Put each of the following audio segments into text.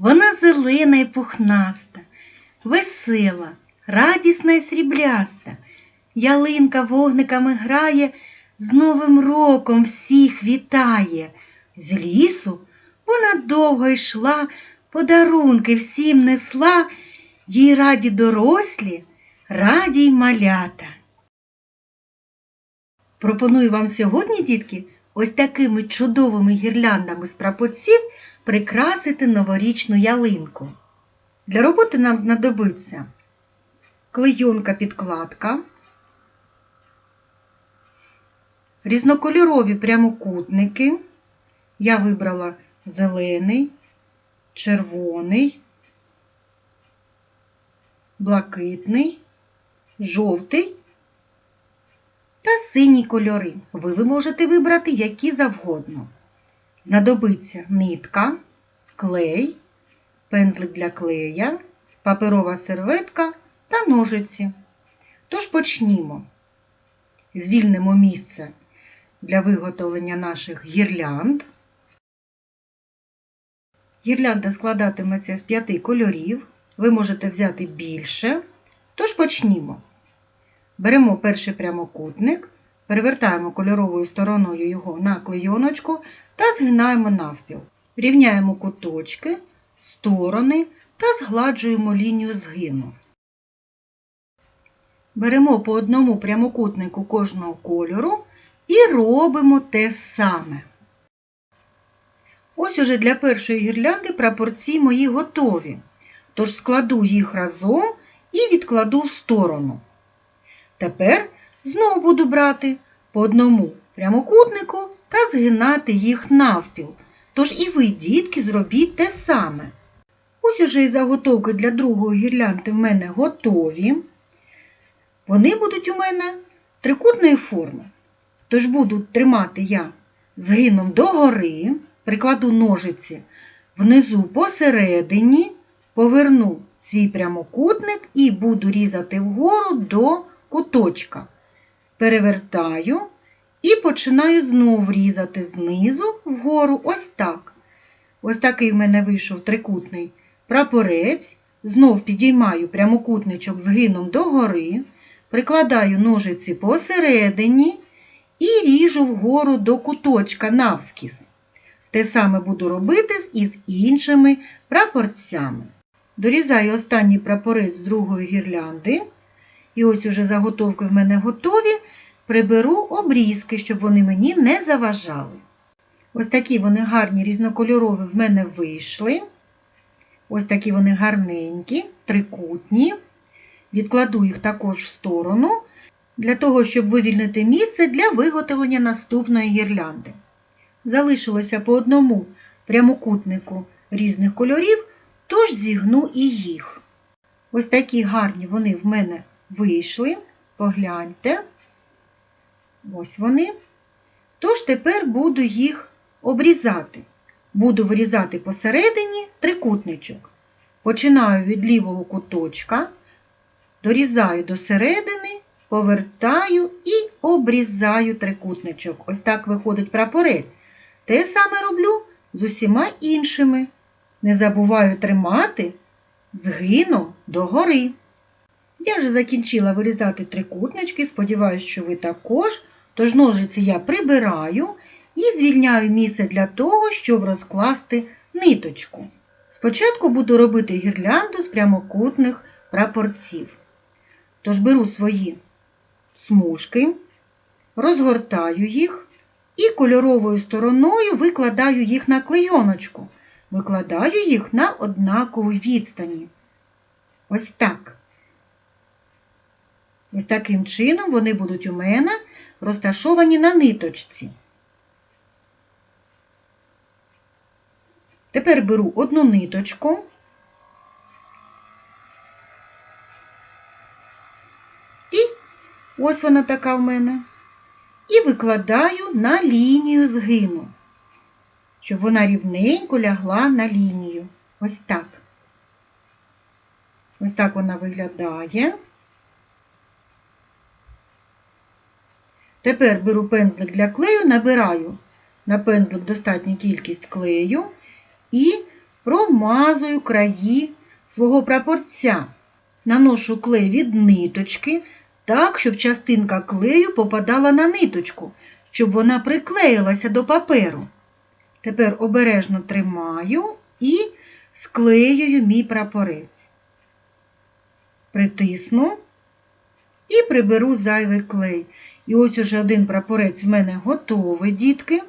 Вона зелена і пухнаста, весела, радісна і срібляста. Ялинка вогниками грає, з Новим роком всіх вітає. З лісу вона довго йшла, подарунки всім несла, їй раді дорослі, раді й малята. Пропоную вам сьогодні, дітки, ось такими чудовими гірляндами з прапорців прикрасити новорічну ялинку. Для роботи нам знадобиться клейонка підкладка, різнокольорові прямокутники. Я вибрала зелений, червоний, блакитний, жовтий та синій кольори. Ви, ви можете вибрати які завгодно. Знадобиться нитка, клей, пензлик для клея, паперова серветка та ножиці. Тож почнімо. Звільнимо місце для виготовлення наших гірлянд. Гірлянда складатиметься з п'яти кольорів. Ви можете взяти більше. Тож почнімо. Беремо перший прямокутник, перевертаємо кольоровою стороною його на клейоночку та згинаємо навпіл. Рівняємо куточки, сторони та згладжуємо лінію згину. Беремо по одному прямокутнику кожного кольору і робимо те саме. Ось уже для першої гірлянди прапорці мої готові. Тож складу їх разом і відкладу в сторону. Тепер знову буду брати по одному прямокутнику та згинати їх навпіл. Тож і ви, дітки, зробіть те саме. Ось уже і заготовки для другої гірлянди в мене готові. Вони будуть у мене трикутної форми. Тож буду тримати я згином догори, прикладу ножиці внизу посередині, поверну свій прямокутник і буду різати вгору до куточка. Перевертаю і починаю знову різати знизу вгору ось так. Ось такий в мене вийшов трикутний прапорець. Знов підіймаю прямокутничок згином догори, прикладаю ножиці посередині і ріжу вгору до куточка навскіз. Те саме буду робити і з іншими прапорцями. Дорізаю останній прапорець з другої гірлянди. І ось уже заготовки в мене готові. Приберу обрізки, щоб вони мені не заважали. Ось такі вони гарні різнокольорові в мене вийшли. Ось такі вони гарненькі, трикутні. Відкладу їх також в сторону, для того, щоб вивільнити місце для виготовлення наступної гірлянди. Залишилося по одному прямокутнику різних кольорів, тож зігну і їх. Ось такі гарні вони в мене вийшли. Погляньте. Ось вони. Тож тепер буду їх обрізати. Буду вирізати посередині трикутничок. Починаю від лівого куточка, дорізаю до середини, повертаю і обрізаю трикутничок. Ось так виходить прапорець. Те саме роблю з усіма іншими. Не забуваю тримати згином догори. Я вже закінчила вирізати трикутнички, сподіваюся, що ви також. Тож ножиці я прибираю і звільняю місце для того, щоб розкласти ниточку. Спочатку буду робити гірлянду з прямокутних прапорців. Тож беру свої смужки, розгортаю їх і кольоровою стороною викладаю їх на клейоночку. Викладаю їх на однаковій відстані. Ось так. Ось таким чином вони будуть у мене розташовані на ниточці. Тепер беру одну ниточку і ось вона така в мене. І викладаю на лінію згину, щоб вона рівненько лягла на лінію. Ось так. Ось так вона виглядає. Тепер беру пензлик для клею, набираю на пензлик достатню кількість клею і промазую краї свого прапорця. Наношу клей від ниточки так, щоб частинка клею попадала на ниточку, щоб вона приклеїлася до паперу. Тепер обережно тримаю і склеюю мій прапорець. Притисну і приберу зайвий клей. І ось уже один прапорець в мене готовий, дітки.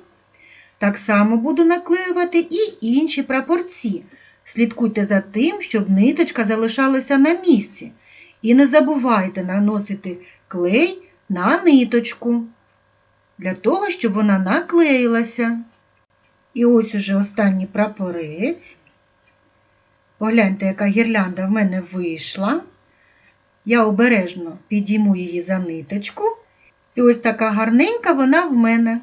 Так само буду наклеювати і інші прапорці. Слідкуйте за тим, щоб ниточка залишалася на місці. І не забувайте наносити клей на ниточку, для того, щоб вона наклеїлася. І ось уже останній прапорець. Погляньте, яка гірлянда в мене вийшла. Я обережно підійму її за ниточку. І ось така гарненька вона в мене.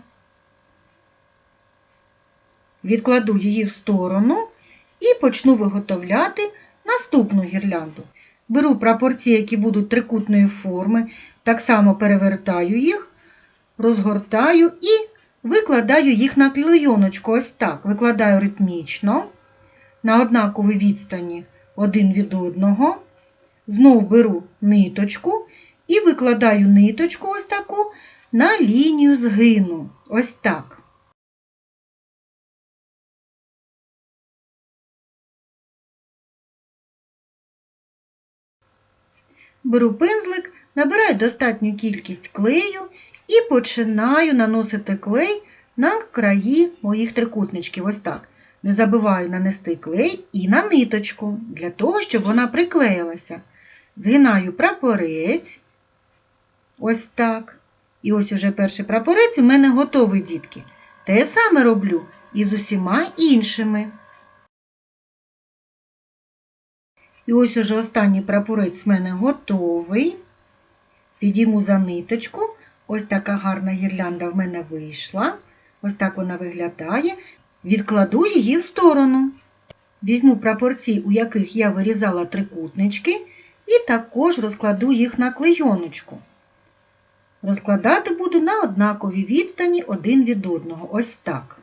Відкладу її в сторону і почну виготовляти наступну гірлянду. Беру прапорці, які будуть трикутної форми, так само перевертаю їх, розгортаю і викладаю їх на клейоночку. Ось так. Викладаю ритмічно, на однаковій відстані один від одного. Знову беру ниточку і викладаю ниточку ось таку на лінію згину. Ось так. Беру пензлик, набираю достатню кількість клею і починаю наносити клей на краї моїх трикутничків. Ось так. Не забуваю нанести клей і на ниточку, для того, щоб вона приклеїлася. Згинаю прапорець. Ось так. І ось уже перший прапорець у мене готовий, дітки. Те саме роблю і з усіма іншими. І ось уже останній прапорець в мене готовий. Підійму за ниточку. Ось така гарна гірлянда в мене вийшла. Ось так вона виглядає. Відкладу її в сторону. Візьму прапорці, у яких я вирізала трикутнички, і також розкладу їх на клейоночку. Розкладати буду на однаковій відстані один від одного. Ось так.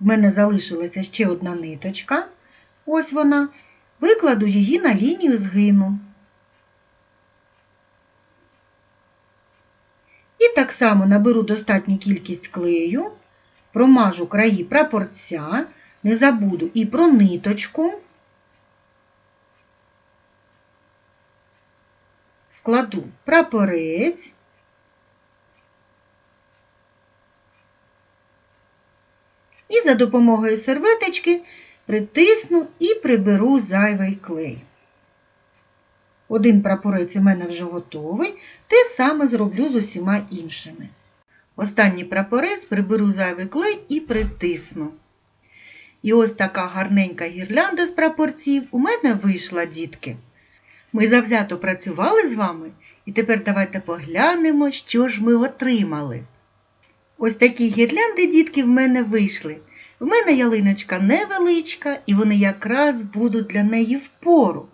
В мене залишилася ще одна ниточка. Ось вона. Викладу її на лінію згину. І так само наберу достатню кількість клею, промажу краї прапорця, не забуду і про ниточку. Складу прапорець. І за допомогою серветочки притисну і приберу зайвий клей. Один прапорець у мене вже готовий, те саме зроблю з усіма іншими. Останній прапорець приберу зайвий клей і притисну. І ось така гарненька гірлянда з прапорців у мене вийшла, дітки. Ми завзято працювали з вами, і тепер давайте поглянемо, що ж ми отримали. Ось такі гірлянди, дітки, в мене вийшли. В мене ялиночка невеличка, і вони якраз будуть для неї впору.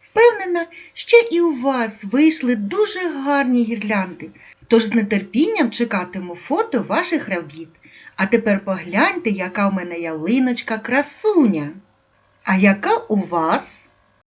Впевнена, що і у вас вийшли дуже гарні гірлянди, тож з нетерпінням чекатиму фото ваших робіт. А тепер погляньте, яка в мене ялиночка красуня. А яка у вас?